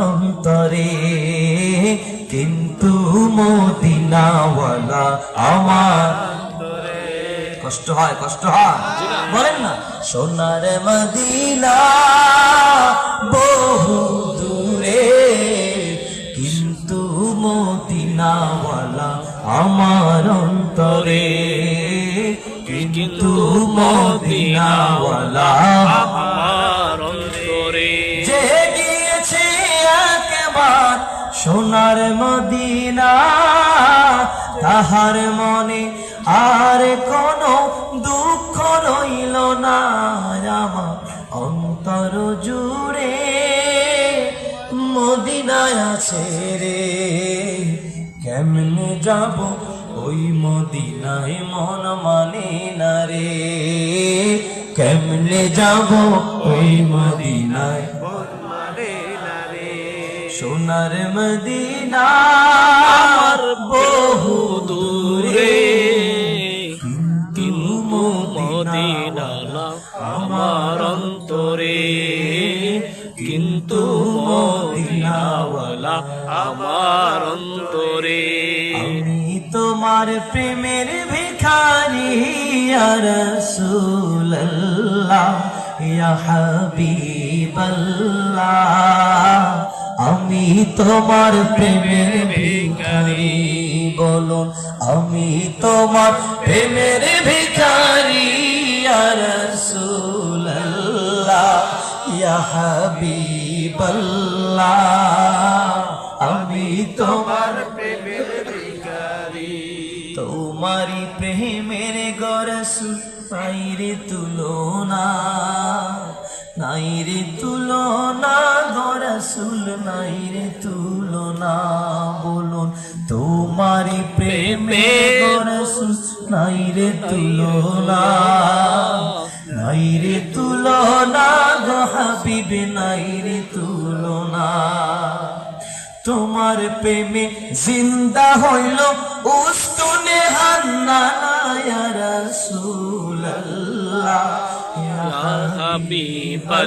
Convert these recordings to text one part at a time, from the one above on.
অন্তরে। কিন্তু মদিনাওয়ালা আমার কষ্ট হয় কষ্ট হয়। বলেন না, সোনার মদিনা বহু দূরে। কিন্তু মদিনাওয়ালা আমার অন্তরে। কিন্তু মদিনাওয়ালা সোনার মদিনা, তাহার মনে আর কোনো দুঃখ রইল না। আমার অন্তর জুড়ে মদিনায় আছে রে। কেমনে যাব ওই মদিনায়? মন মানে না রে। কেমনে যাব ওই মদিনায়? সোনার মদিনা বহু দূরে। কিন্তু মদিনালা আমার অন্তরে। কিন্তু মদিনাওয়ালা আমার অন্তরে। আমি তোমার প্রেমের ভিখারি রাসূলুল্লাহ, ইয়া হাবিবাল্লাহ। আমি তোমার প্রেমের ভিখারি, বলুন, আমি তোমার প্রেমের ভিখারি রাসূলুল্লাহ, ইয়া হাবিবাল্লাহ। আমি তোমার তোমারি প্রেমের গরসু নাইরে তুলনা নাইরে তোমারি প্রেমে গরসুল নাইরে তুলনা নাইরে তুলনা গো হাবিবে নাইরে তুলনা। তোমার প্রেমে জিন্দা হইল উস্তুনে হান্না ইয়া রাসূলুল্লাহ, ইয়া হাবিবাল্লাহ।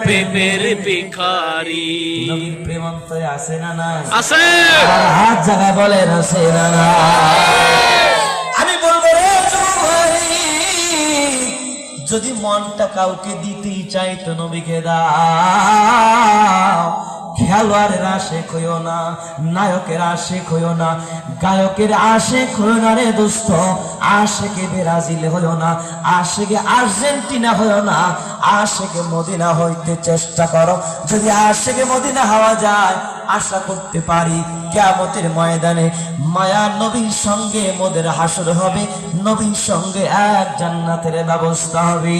প্রেমের ভিখারি। নবীর প্রেম অন্তরে আছে না না? আসে। আর হাত জায়গায় বলেন আসে না না। আমি বলব রে যদি মনটা কাউকে দিতেই চাই তো নবীকে দাও খেলোয়াড়ের আশেক হইও না, নায়কের আশেক হইও না, গায়কের আশেক হইও না রে দোস্ত। আশেকে ব্রাজিল হইও না, আশেকে আর্জেন্টিনা হইও না, আশেকে মদিনা হইতে চেষ্টা করো। যদি আশেকে মদিনা হওয়া যায়, আশা করতে পারি কেমতের ময়দানে মায়া নবীর সঙ্গে মোদের হাসর হবে, নবীর সঙ্গে এক জান্নাতের ব্যবস্থা হবে।